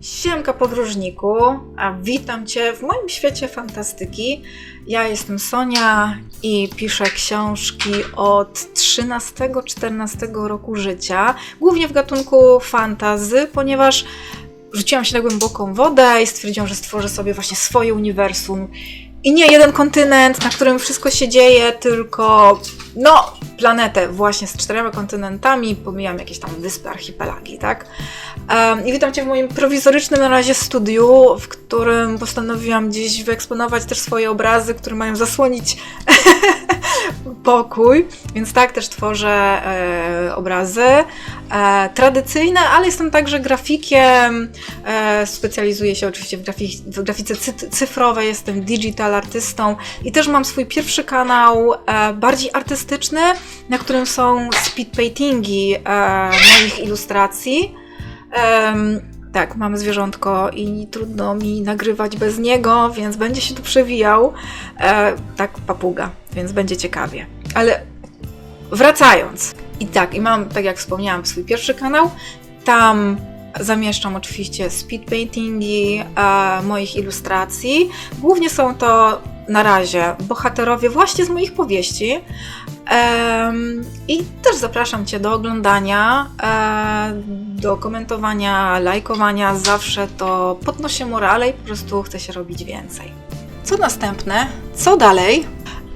Siemka podróżniku, a witam Cię w moim świecie fantastyki. Ja jestem Sonia i piszę książki od 13-14 roku życia, głównie w gatunku fantazy, ponieważ rzuciłam się na głęboką wodę i stwierdziłam, że stworzę sobie właśnie swoje uniwersum. I nie jeden kontynent, na którym wszystko się dzieje, tylko no, planetę właśnie z czterema kontynentami, pomijam jakieś tam wyspy, archipelagi, tak? Um, I witam Cię w moim prowizorycznym na razie studiu, w którym postanowiłam gdzieś wyeksponować też swoje obrazy, które mają zasłonić pokój, więc tak też tworzę e, obrazy e, tradycyjne, ale jestem także grafikiem, e, specjalizuję się oczywiście w, w grafice cy- cyfrowej, jestem digital artystą i też mam swój pierwszy kanał e, bardziej artystyczny, na którym są speed paintingi e, moich ilustracji. Tak, mam zwierzątko i trudno mi nagrywać bez niego, więc będzie się tu przewijał. E, tak, papuga, więc będzie ciekawie. Ale wracając. I tak, i mam, tak jak wspomniałam, swój pierwszy kanał. Tam zamieszczam oczywiście speed paintingi e, moich ilustracji. Głównie są to na razie bohaterowie właśnie z moich powieści. Em, I też zapraszam Cię do oglądania, e, do komentowania, lajkowania. Zawsze to podnosi morale i po prostu chce się robić więcej. Co następne? Co dalej?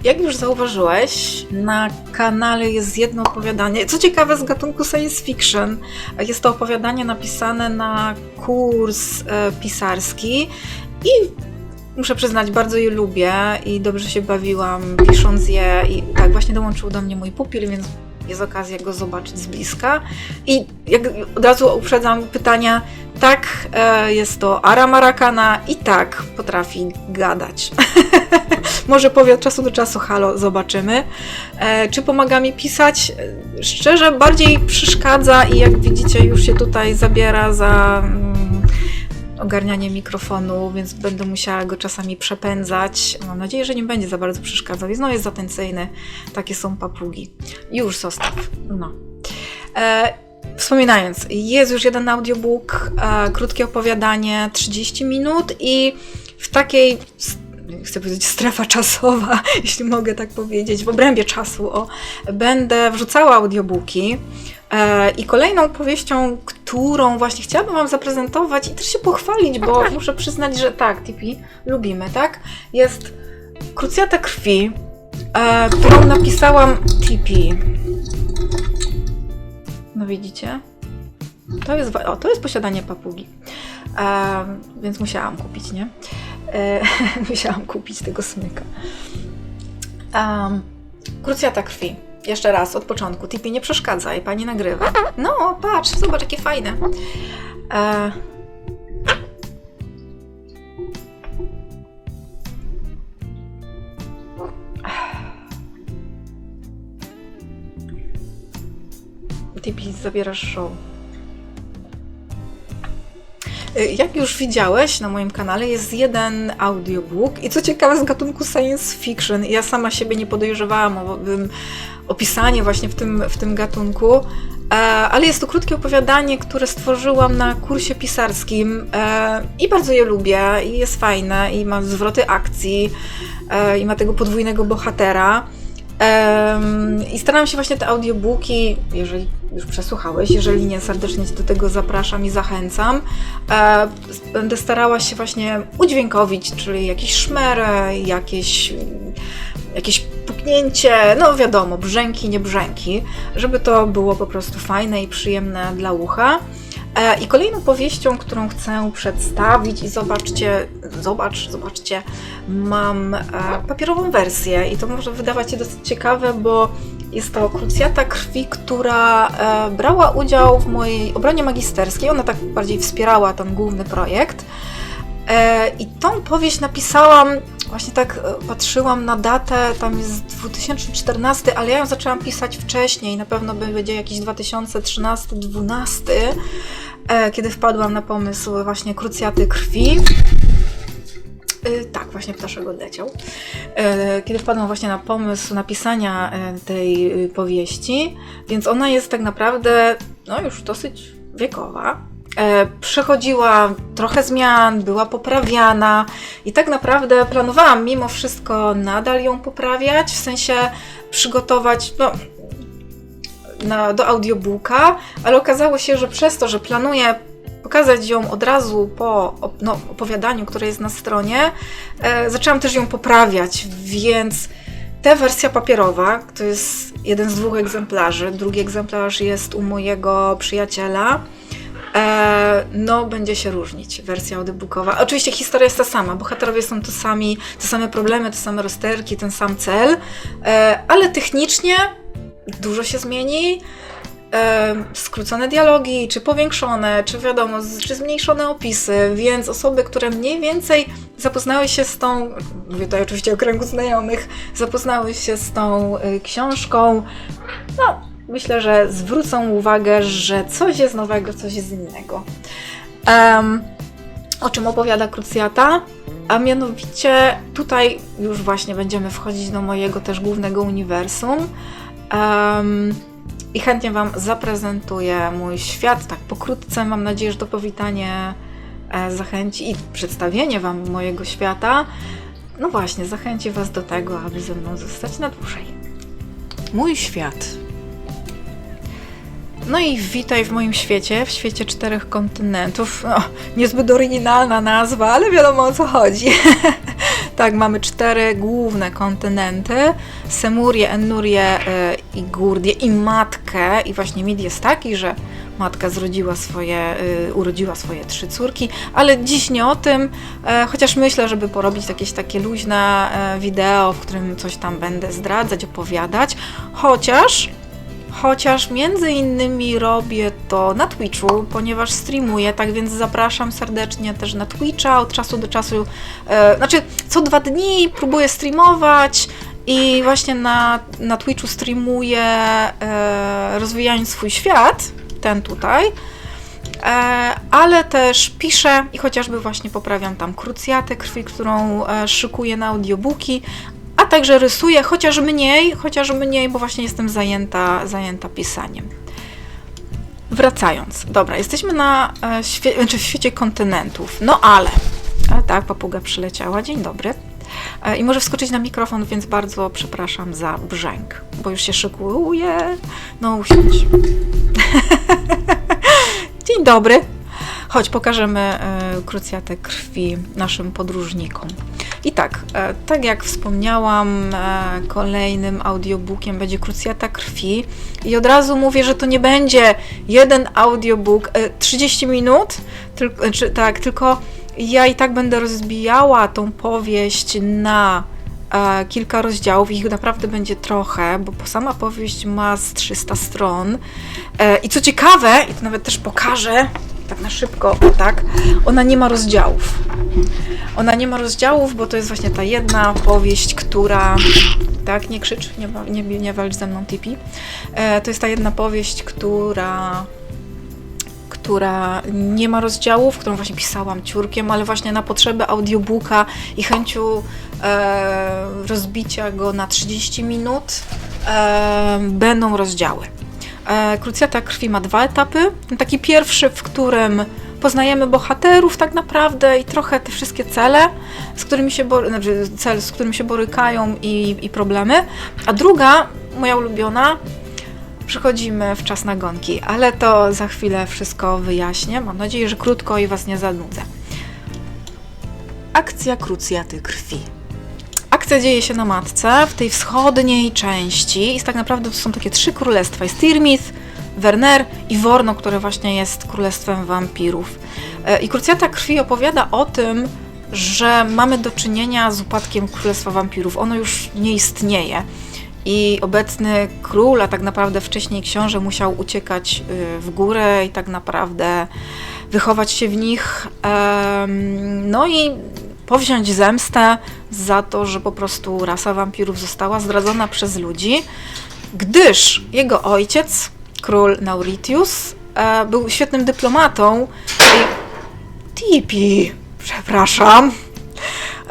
Jak już zauważyłeś, na kanale jest jedno opowiadanie, co ciekawe z gatunku science fiction. Jest to opowiadanie napisane na kurs e, pisarski i muszę przyznać, bardzo je lubię i dobrze się bawiłam pisząc je i tak właśnie dołączył do mnie mój pupil, więc jest okazja go zobaczyć z bliska. I jak od razu uprzedzam pytania, tak, e, jest to Ara Marakana i tak potrafi gadać. Może powie od czasu do czasu halo, zobaczymy. E, czy pomaga mi pisać? E, Szczerze, bardziej przeszkadza i jak widzicie już się tutaj zabiera za mm, ogarnianie mikrofonu, więc będę musiała go czasami przepędzać. Mam nadzieję, że nie będzie za bardzo przeszkadzał. I znowu jest zatencyjny. Takie są papugi. Już zostaw. No. E, wspominając, jest już jeden audiobook, e, krótkie opowiadanie, 30 minut i w takiej chcę powiedzieć strefa czasowa, jeśli mogę tak powiedzieć, w obrębie czasu, o, będę wrzucała audiobooki. E, I kolejną powieścią, którą właśnie chciałabym Wam zaprezentować i też się pochwalić, bo muszę przyznać, że tak, Tipi, lubimy, tak? Jest Krucjata Krwi, e, którą napisałam Tipi. No widzicie? To jest, o, to jest posiadanie papugi. E, więc musiałam kupić, nie? Musiałam kupić tego smyka. Um, Krucjata Krwi. Jeszcze raz, od początku. Tipi, nie przeszkadzaj, pani nagrywa. No, patrz, zobacz, jakie fajne. E... Tipi, zabierasz show. Y, Jak już widziałeś na moim kanale, jest jeden audiobook i co ciekawe z gatunku science fiction. Ja sama siebie nie podejrzewałam o opisanie właśnie w tym, w tym gatunku, e, ale jest to krótkie opowiadanie, które stworzyłam na kursie pisarskim e, i bardzo je lubię i jest fajne i ma zwroty akcji e, i ma tego podwójnego bohatera. I staram się właśnie te audiobooki, jeżeli już przesłuchałeś, jeżeli nie, serdecznie Cię do tego zapraszam i zachęcam. Będę starała się właśnie udźwiękowić, czyli jakieś szmery, jakieś, jakieś puknięcie, no wiadomo, brzęki, nie brzęki, żeby to było po prostu fajne i przyjemne dla ucha. E, I kolejną powieścią, którą chcę przedstawić i zobaczcie, zobacz, zobaczcie, mam e, papierową wersję i to może wydawać się dosyć ciekawe, bo jest to Krucjata Krwi, która e, brała udział w mojej obronie magisterskiej. Ona tak bardziej wspierała ten główny projekt. I tą powieść napisałam, właśnie tak e, patrzyłam na datę, tam jest 2014, ale ja ją zaczęłam pisać wcześniej, na pewno będzie jakiś 2013-2012, e, kiedy wpadłam na pomysł właśnie Krucjaty Krwi. Y, Tak, właśnie ptaszek odleciał. E, Kiedy wpadłam właśnie na pomysł napisania e, tej powieści, więc ona jest tak naprawdę no już dosyć wiekowa, e, przechodziła trochę zmian, była poprawiana i tak naprawdę planowałam mimo wszystko nadal ją poprawiać, w sensie przygotować no, na, do audiobooka, ale okazało się, że przez to, że planuję pokazać ją od razu po no, opowiadaniu, które jest na stronie, e, zaczęłam też ją poprawiać, więc ta wersja papierowa, to jest jeden z dwóch egzemplarzy, drugi egzemplarz jest u mojego przyjaciela, e, no będzie się różnić wersja audiobookowa. Oczywiście historia jest ta sama, bohaterowie są to sami, te same problemy, te same rozterki, ten sam cel, e, ale technicznie dużo się zmieni skrócone dialogi, czy powiększone, czy wiadomo, czy zmniejszone opisy, więc osoby, które mniej więcej zapoznały się z tą, mówię tutaj oczywiście o kręgu znajomych, zapoznały się z tą książką, no myślę, że zwrócą uwagę, że coś jest nowego, coś jest innego. Um, o czym opowiada Krucjata? A mianowicie tutaj już właśnie będziemy wchodzić do mojego też głównego uniwersum. Um, i chętnie Wam zaprezentuję mój świat. Tak pokrótce mam nadzieję, że to powitanie e, zachęci i przedstawienie Wam mojego świata. No właśnie, zachęci Was do tego, aby ze mną zostać na dłużej. Mój świat. No i witaj w moim świecie, w świecie czterech kontynentów. No, niezbyt oryginalna nazwa, ale wiadomo o co chodzi. Tak, mamy cztery główne kontynenty: Semurię, Ennurię e, i Gurdię i matkę. I właśnie mit jest taki, że matka zrodziła swoje, e, urodziła swoje trzy córki, ale dziś nie o tym, e, chociaż myślę, żeby porobić jakieś takie luźne wideo, w którym coś tam będę zdradzać, opowiadać, chociaż Chociaż między innymi robię to na Twitchu, ponieważ streamuję, tak więc zapraszam serdecznie też na Twitcha od czasu do czasu. E, znaczy, co dwa dni próbuję streamować i właśnie na, na Twitchu streamuję e, rozwijając swój świat, ten tutaj. E, ale też piszę i chociażby właśnie poprawiam tam krucjatę krwi, którą e, szykuję na audiobooki, także rysuję, chociaż mniej, chociaż mniej, bo właśnie jestem zajęta, zajęta pisaniem. Wracając, dobra, jesteśmy na e, świe znaczy w świecie kontynentów, no ale, tak, papuga przyleciała, dzień dobry. E, I może wskoczyć na mikrofon, więc bardzo przepraszam za brzęk, bo już się szykuję. No usiądź. dzień dobry. Chodź, pokażemy e, krucjatę krwi naszym podróżnikom. I tak, e, tak jak wspomniałam, e, kolejnym audiobookiem będzie Krucjata Krwi. I od razu mówię, że to nie będzie jeden audiobook 30 minut, tylko, czy, tak, tylko ja i tak będę rozbijała tą powieść na kilka rozdziałów, ich naprawdę będzie trochę, bo sama powieść ma z 300 stron. I co ciekawe, i to nawet też pokażę, tak na szybko, tak, ona nie ma rozdziałów. Ona nie ma rozdziałów, bo to jest właśnie ta jedna powieść, która. Tak, nie krzycz, nie, nie, nie walcz ze mną, Tipi. E, to jest ta jedna powieść, która która nie ma rozdziałów, którą właśnie pisałam ciurkiem, ale właśnie na potrzeby audiobooka i chęciu e, rozbicia go na 30 minut e, będą rozdziały. E, Krucjata Krwi ma dwa etapy. Taki pierwszy, w którym poznajemy bohaterów tak naprawdę i trochę te wszystkie cele, z którymi się, znaczy cel, z którymi się borykają i, i problemy. A druga, moja ulubiona, przechodzimy w czas nagonki, ale to za chwilę wszystko wyjaśnię. Mam nadzieję, że krótko i Was nie zanudzę. Akcja Krucjaty Krwi. Akcja dzieje się na matce, w tej wschodniej części i tak naprawdę to są takie trzy królestwa. Jest Tirmith, Werner i Worno, które właśnie jest królestwem wampirów. E, I Krucjata Krwi opowiada o tym, że mamy do czynienia z upadkiem Królestwa Wampirów. Ono już nie istnieje. I obecny król, a tak naprawdę wcześniej książę, musiał uciekać y, w górę i tak naprawdę wychować się w nich. No i powziąć zemstę za to, że po prostu rasa wampirów została zdradzona przez ludzi, gdyż jego ojciec, król Nauritius, e, był świetnym dyplomatą i... Tipi, przepraszam,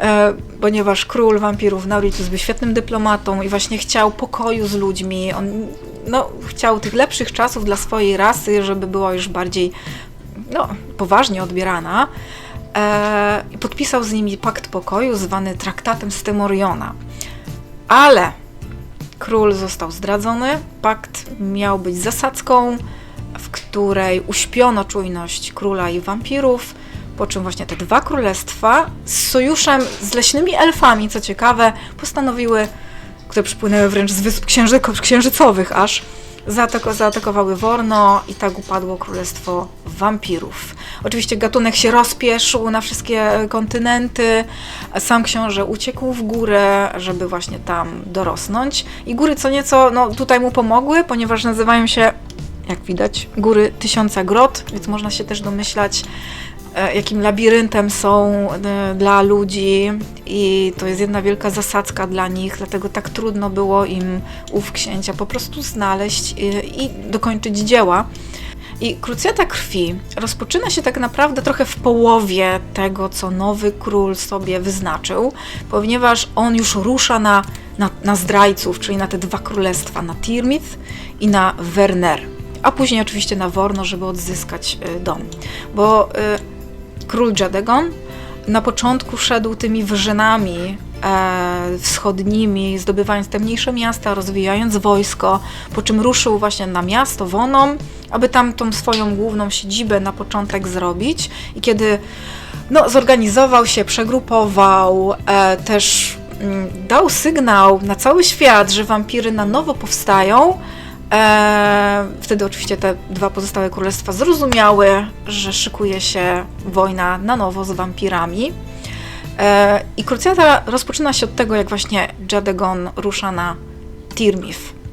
e, ponieważ król wampirów Nauritius był świetnym dyplomatą i właśnie chciał pokoju z ludźmi. On no, chciał tych lepszych czasów dla swojej rasy, żeby była już bardziej no, poważnie odbierana e, podpisał z nimi pakt pokoju zwany traktatem Stemoriona. Ale król został zdradzony, pakt miał być zasadzką, w której uśpiono czujność króla i wampirów, po czym właśnie te dwa królestwa z sojuszem z leśnymi elfami, co ciekawe, postanowiły, które przypłynęły wręcz z wysp księży księżycowych aż, zaatak zaatakowały Worno i tak upadło królestwo wampirów. Oczywiście gatunek się rozpieszył na wszystkie kontynenty, a sam książę uciekł w górę, żeby właśnie tam dorosnąć. I góry co nieco no, tutaj mu pomogły, ponieważ nazywają się, jak widać, góry Tysiąca Grot, więc można się też domyślać, e, jakim labiryntem są e, dla ludzi i to jest jedna wielka zasadzka dla nich, dlatego tak trudno było im ów księcia po prostu znaleźć i, i dokończyć dzieła. I krucjata krwi rozpoczyna się tak naprawdę trochę w połowie tego, co nowy król sobie wyznaczył, ponieważ on już rusza na, na, na zdrajców, czyli na te dwa królestwa, na Tirmith i na Werner, a później oczywiście na Worno, żeby odzyskać dom. Bo król Jadegon na początku szedł tymi wyżynami e, wschodnimi, zdobywając te mniejsze miasta, rozwijając wojsko, po czym ruszył właśnie na miasto Wonom, aby tam tą swoją główną siedzibę na początek zrobić. I kiedy no, zorganizował się, przegrupował, e, też mm, dał sygnał na cały świat, że wampiry na nowo powstają, e, wtedy oczywiście te dwa pozostałe królestwa zrozumiały, że szykuje się wojna na nowo z wampirami. E, I krucjata rozpoczyna się od tego, jak właśnie Jadegon rusza na Tirmith.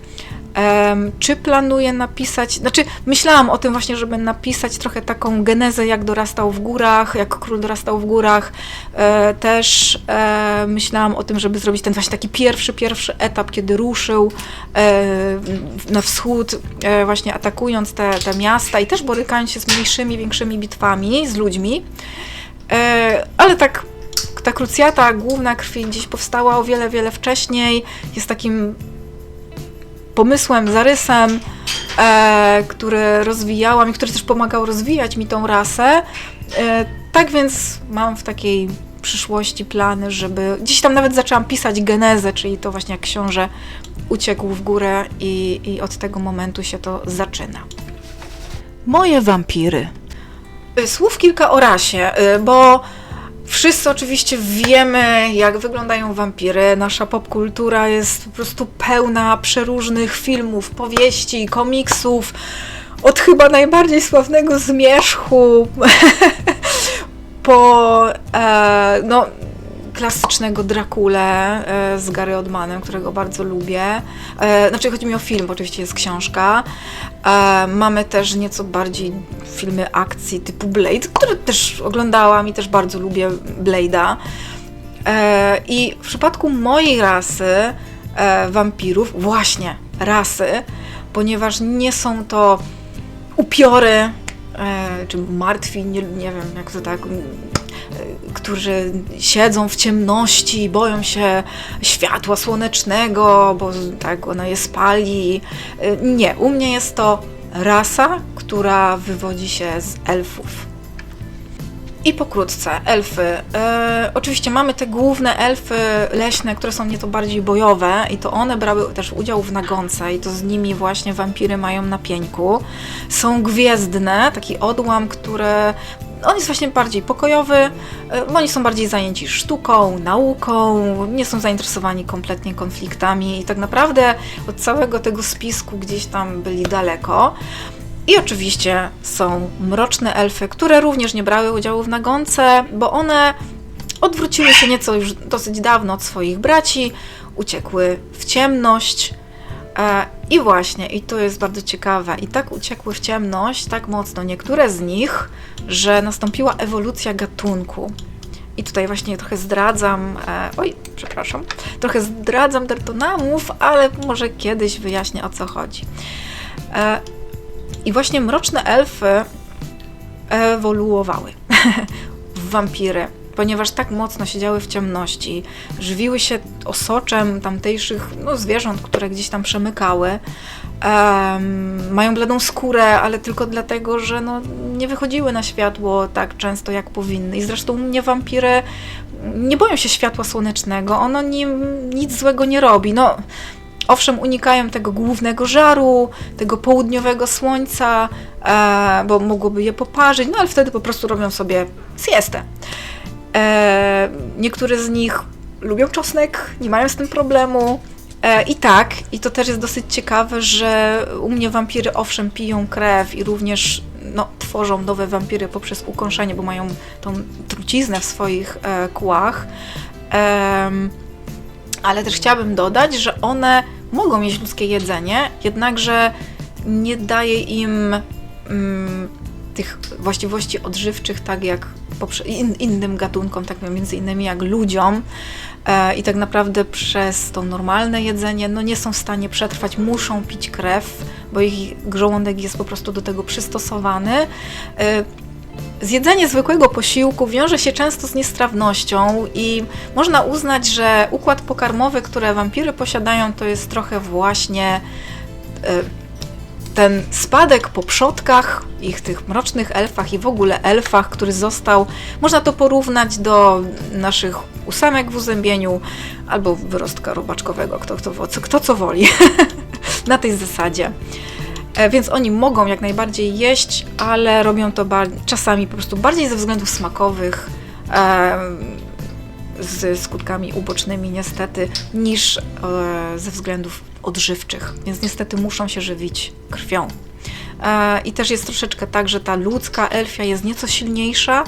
Um, czy planuję napisać, znaczy myślałam o tym właśnie, żeby napisać trochę taką genezę, jak dorastał w górach, jak król dorastał w górach. E, też e, myślałam o tym, żeby zrobić ten właśnie taki pierwszy, pierwszy etap, kiedy ruszył e, na wschód, e, właśnie atakując te, te miasta i też borykając się z mniejszymi, większymi bitwami z ludźmi. E, ale tak ta krucjata główna krwi gdzieś powstała o wiele, wiele wcześniej. Jest takim pomysłem, zarysem, e, który rozwijałam i który też pomagał rozwijać mi tą rasę. E, tak więc mam w takiej przyszłości plany, żeby gdzieś tam nawet zaczęłam pisać genezę, czyli to właśnie jak książę uciekł w górę i, i od tego momentu się to zaczyna. Moje wampiry. Y, Słów kilka o rasie, y, bo wszyscy oczywiście wiemy, jak wyglądają wampiry. Nasza popkultura jest po prostu pełna przeróżnych filmów, powieści, komiksów. Od chyba najbardziej sławnego zmierzchu po e, no, klasycznego Drakule e, z Gary Oldmanem, którego bardzo lubię. E, znaczy chodzi mi o film, bo oczywiście jest książka. E, mamy też nieco bardziej filmy akcji typu Blade, które też oglądałam i też bardzo lubię Blade'a. I w przypadku mojej rasy wampirów, właśnie rasy, ponieważ nie są to upiory, czy martwi, nie, nie wiem jak to tak, którzy siedzą w ciemności, boją się światła słonecznego, bo tak ono je spali. E, Nie, u mnie jest to rasa, która wywodzi się z elfów. I pokrótce, elfy. E, oczywiście mamy te główne elfy leśne, które są nieco bardziej bojowe i to one brały też udział w nagonce i to z nimi właśnie wampiry mają na pieńku. Są gwiezdne, taki odłam, który on jest właśnie bardziej pokojowy, e, oni są bardziej zajęci sztuką, nauką, nie są zainteresowani kompletnie konfliktami i tak naprawdę od całego tego spisku gdzieś tam byli daleko. I oczywiście są mroczne elfy, które również nie brały udziału w nagonce, bo one odwróciły się nieco już dosyć dawno od swoich braci, uciekły w ciemność. E, I właśnie, i to jest bardzo ciekawe, i tak uciekły w ciemność, tak mocno niektóre z nich, że nastąpiła ewolucja gatunku. I tutaj właśnie trochę zdradzam, e, oj, przepraszam, trochę zdradzam Dertonamów, ale może kiedyś wyjaśnię o co chodzi. E, i właśnie mroczne elfy ewoluowały w wampiry, ponieważ tak mocno siedziały w ciemności, żywiły się osoczem tamtejszych no, zwierząt, które gdzieś tam przemykały. Em, mają bladą skórę, ale tylko dlatego, że no, nie wychodziły na światło tak często jak powinny. I zresztą mnie wampiry nie boją się światła słonecznego, ono nim nic złego nie robi. No, owszem, unikają tego głównego żaru, tego południowego słońca, e, bo mogłoby je poparzyć, no ale wtedy po prostu robią sobie siestę. E, niektóre z nich lubią czosnek, nie mają z tym problemu. E, I tak, i to też jest dosyć ciekawe, że u mnie wampiry owszem piją krew i również no, tworzą nowe wampiry poprzez ukąszenie, bo mają tą truciznę w swoich e, kłach. Em, ale też chciałabym dodać, że one mogą jeść ludzkie jedzenie, jednakże nie daje im mm, tych właściwości odżywczych, tak jak in, innym gatunkom, tak między innymi jak ludziom. E, I tak naprawdę przez to normalne jedzenie no nie są w stanie przetrwać, muszą pić krew, bo ich żołądek jest po prostu do tego przystosowany. E, Zjedzenie zwykłego posiłku wiąże się często z niestrawnością i można uznać, że układ pokarmowy, który wampiry posiadają, to jest trochę właśnie e, ten spadek po przodkach, ich tych mrocznych elfach i w ogóle elfach, który został, można to porównać do naszych ósemek w uzębieniu albo wyrostka robaczkowego, kto, kto, kto, co woli, na tej zasadzie. E, Więc oni mogą jak najbardziej jeść, ale robią to czasami po prostu bardziej ze względów smakowych, em, z skutkami ubocznymi niestety, niż e, ze względów odżywczych. Więc niestety muszą się żywić krwią. E, I też jest troszeczkę tak, że ta ludzka elfia jest nieco silniejsza,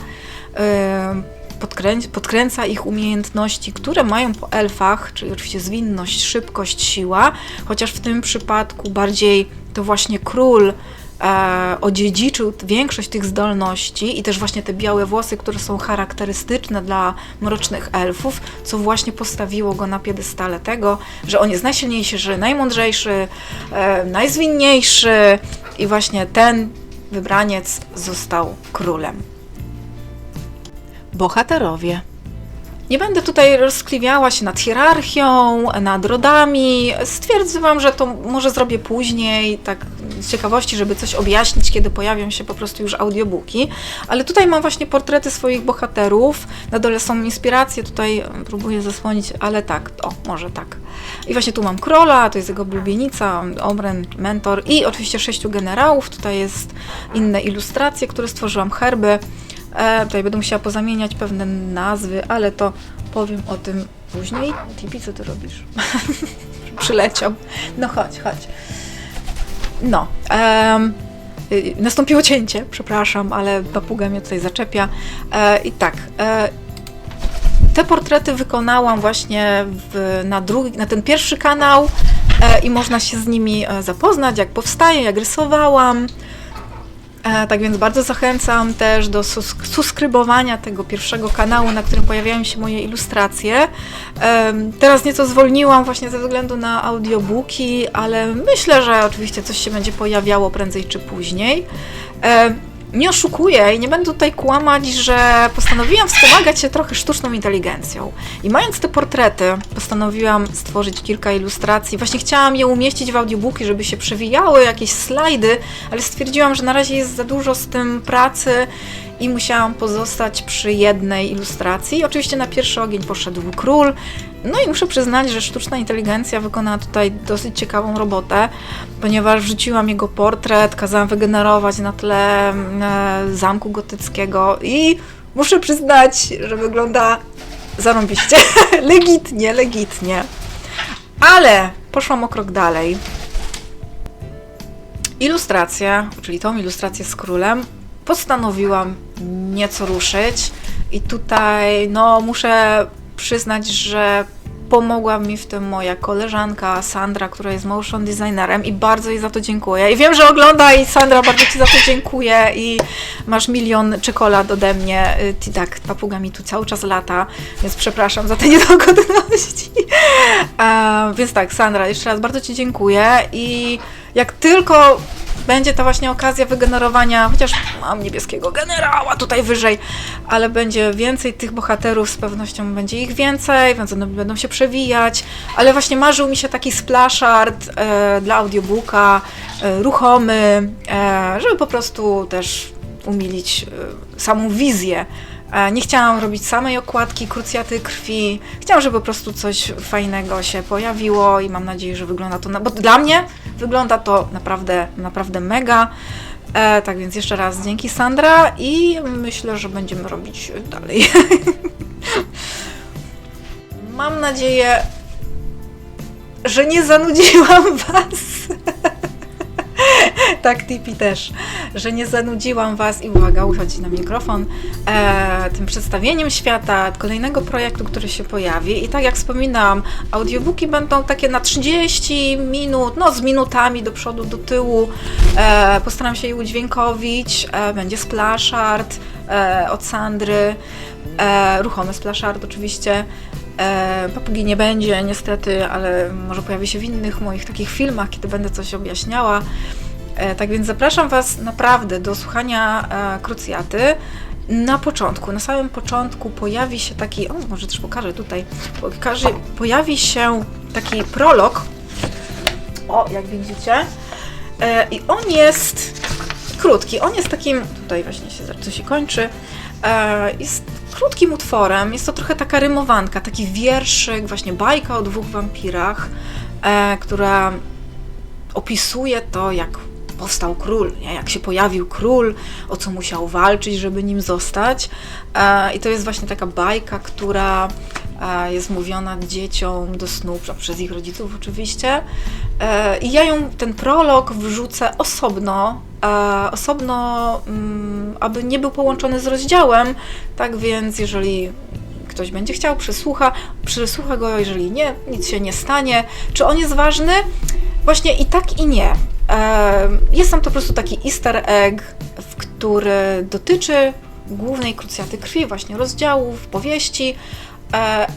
e, podkrę- podkręca ich umiejętności, które mają po elfach, czyli oczywiście zwinność, szybkość, siła, chociaż w tym przypadku bardziej to właśnie król e, odziedziczył większość tych zdolności i też właśnie te białe włosy, które są charakterystyczne dla mrocznych elfów, co właśnie postawiło go na piedestale tego, że on jest najsilniejszy, że najmądrzejszy, e, najzwinniejszy i właśnie ten wybraniec został królem. Bohaterowie. Nie będę tutaj rozkliwiała się nad hierarchią, nad rodami. Stwierdzam, że to może zrobię później, tak z ciekawości, żeby coś objaśnić, kiedy pojawią się po prostu już audiobooki. Ale tutaj mam właśnie portrety swoich bohaterów. Na dole są inspiracje, tutaj próbuję zasłonić, ale tak, o, może tak. I właśnie tu mam króla, to jest jego blubienica, obręcz, mentor i oczywiście sześciu generałów. Tutaj jest inne ilustracje, które stworzyłam, herby. E, tutaj będę musiała pozamieniać pewne nazwy, ale to powiem o tym później. Tipi, co ty robisz? Przyleciał. No chodź, chodź. No. em, y, nastąpiło cięcie, przepraszam, ale papuga mnie tutaj zaczepia. E, I tak. E, te portrety wykonałam właśnie w, na, drugi, na ten pierwszy kanał e, i można się z nimi e, zapoznać, jak powstaje, jak rysowałam. E, tak więc bardzo zachęcam też do subskrybowania tego pierwszego kanału, na którym pojawiają się moje ilustracje. Teraz nieco zwolniłam właśnie ze względu na audiobooki, ale myślę, że oczywiście coś się będzie pojawiało prędzej czy później. Nie oszukuję i nie będę tutaj kłamać, że postanowiłam wspomagać się trochę sztuczną inteligencją. I mając te portrety, postanowiłam stworzyć kilka ilustracji. Właśnie chciałam je umieścić w audiobooki, żeby się przewijały, jakieś slajdy, ale stwierdziłam, że na razie jest za dużo z tym pracy i musiałam pozostać przy jednej ilustracji. Oczywiście na pierwszy ogień poszedł król. No i muszę przyznać, że sztuczna inteligencja wykonała tutaj dosyć ciekawą robotę, ponieważ wrzuciłam jego portret, kazałam wygenerować na tle e, zamku gotyckiego i muszę przyznać, że wygląda zarąbiście. legitnie, legitnie. Ale poszłam o krok dalej. Ilustrację, czyli tą ilustrację z królem, postanowiłam nieco ruszyć i tutaj no muszę przyznać, że pomogła mi w tym moja koleżanka Sandra, która jest motion designerem i bardzo jej za to dziękuję. I wiem, że ogląda i Sandra, bardzo Ci za to dziękuję i masz milion czekolad ode mnie. Y, Ty tak, papuga mi tu cały czas lata, więc przepraszam za te niedogodności. E, więc tak, Sandra, jeszcze raz bardzo Ci dziękuję i jak tylko będzie ta właśnie okazja wygenerowania, chociaż mam niebieskiego generała tutaj wyżej, ale będzie więcej tych bohaterów, z pewnością będzie ich więcej, więc one będą się przewijać, ale właśnie marzył mi się taki splash art e, dla audiobooka, e, ruchomy, e, żeby po prostu też umilić e, samą wizję. E, Nie chciałam robić samej okładki, krucjaty krwi. Chciałam, żeby po prostu coś fajnego się pojawiło i mam nadzieję, że wygląda to, na, bo dla mnie wygląda to naprawdę, naprawdę mega. E, tak więc jeszcze raz dzięki Sandra i myślę, że będziemy robić dalej. Mam nadzieję, że nie zanudziłam Was. Tak, Tipi też, że nie zanudziłam Was i uwaga, uchodzi na mikrofon, e, tym przedstawieniem świata, kolejnego projektu, który się pojawi. I tak jak wspominałam, audiobooki będą takie na 30 minut, no z minutami do przodu, do tyłu. E, postaram się je udźwiękowić. E, będzie splash art e, od Sandry, e, ruchomy splash art oczywiście. E, papugi nie będzie niestety, ale może pojawi się w innych moich takich filmach, kiedy będę coś objaśniała. E, tak więc zapraszam Was naprawdę do słuchania e, krucjaty. Na początku, na samym początku pojawi się taki, o może też pokażę tutaj, pokaże, pojawi się taki prolog, o jak widzicie, e, i on jest krótki, on jest takim, tutaj właśnie się, co się kończy, jest krótkim utworem, jest to trochę taka rymowanka, taki wierszyk, właśnie bajka o dwóch wampirach, która opisuje to, jak powstał król, nie? jak się pojawił król, o co musiał walczyć, żeby nim zostać. E, I to jest właśnie taka bajka, która e, jest mówiona dzieciom do snu prze- przez ich rodziców oczywiście. E, I ja ją, ten prolog wrzucę osobno, osobno, mm, aby nie był połączony z rozdziałem. Tak więc, jeżeli ktoś będzie chciał, przesłucha, przesłucha go, jeżeli nie, nic się nie stanie. Czy on jest ważny? Właśnie i tak, i nie. Jest tam to po prostu taki easter egg, w który dotyczy głównej krucjaty krwi, właśnie rozdziałów, powieści, e,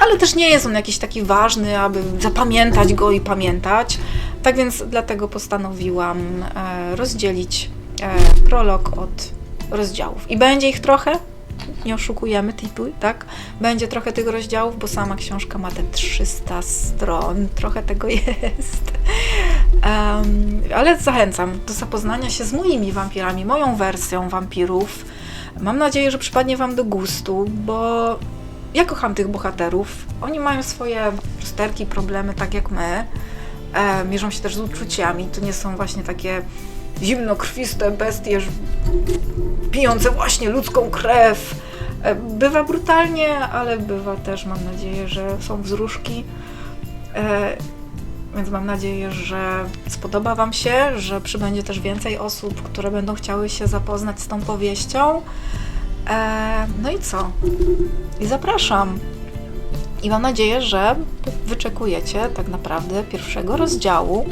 ale też nie jest on jakiś taki ważny, aby zapamiętać go i pamiętać. Tak więc dlatego postanowiłam e, rozdzielić e, prolog od rozdziałów. I będzie ich trochę, nie oszukujemy typu, tak? Będzie trochę tych rozdziałów, bo sama książka ma te 300 stron, trochę tego jest. Em, ale zachęcam do zapoznania się z moimi wampirami, moją wersją wampirów. Mam nadzieję, że przypadnie Wam do gustu, bo ja kocham tych bohaterów. Oni mają swoje rozterki, problemy, tak jak my. E, mierzą się też z uczuciami. To nie są właśnie takie zimnokrwiste bestie, pijące właśnie ludzką krew. E, Bywa brutalnie, ale bywa też, mam nadzieję, że są wzruszki. E, Więc mam nadzieję, że spodoba Wam się, że przybędzie też więcej osób, które będą chciały się zapoznać z tą powieścią. E, No i co? I zapraszam. I mam nadzieję, że wyczekujecie tak naprawdę pierwszego rozdziału.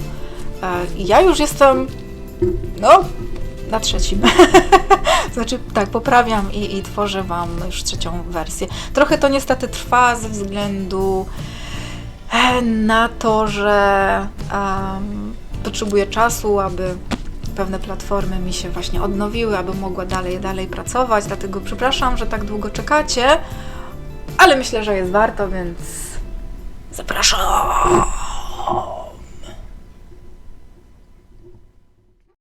E, i Ja już jestem, no, na trzecim. znaczy, tak, poprawiam i, i tworzę Wam już trzecią wersję. Trochę to niestety trwa ze względu na to, że em, potrzebuję czasu, aby pewne platformy mi się właśnie odnowiły, aby mogła dalej, dalej pracować. Dlatego przepraszam, że tak długo czekacie, ale myślę, że jest warto, więc zapraszam.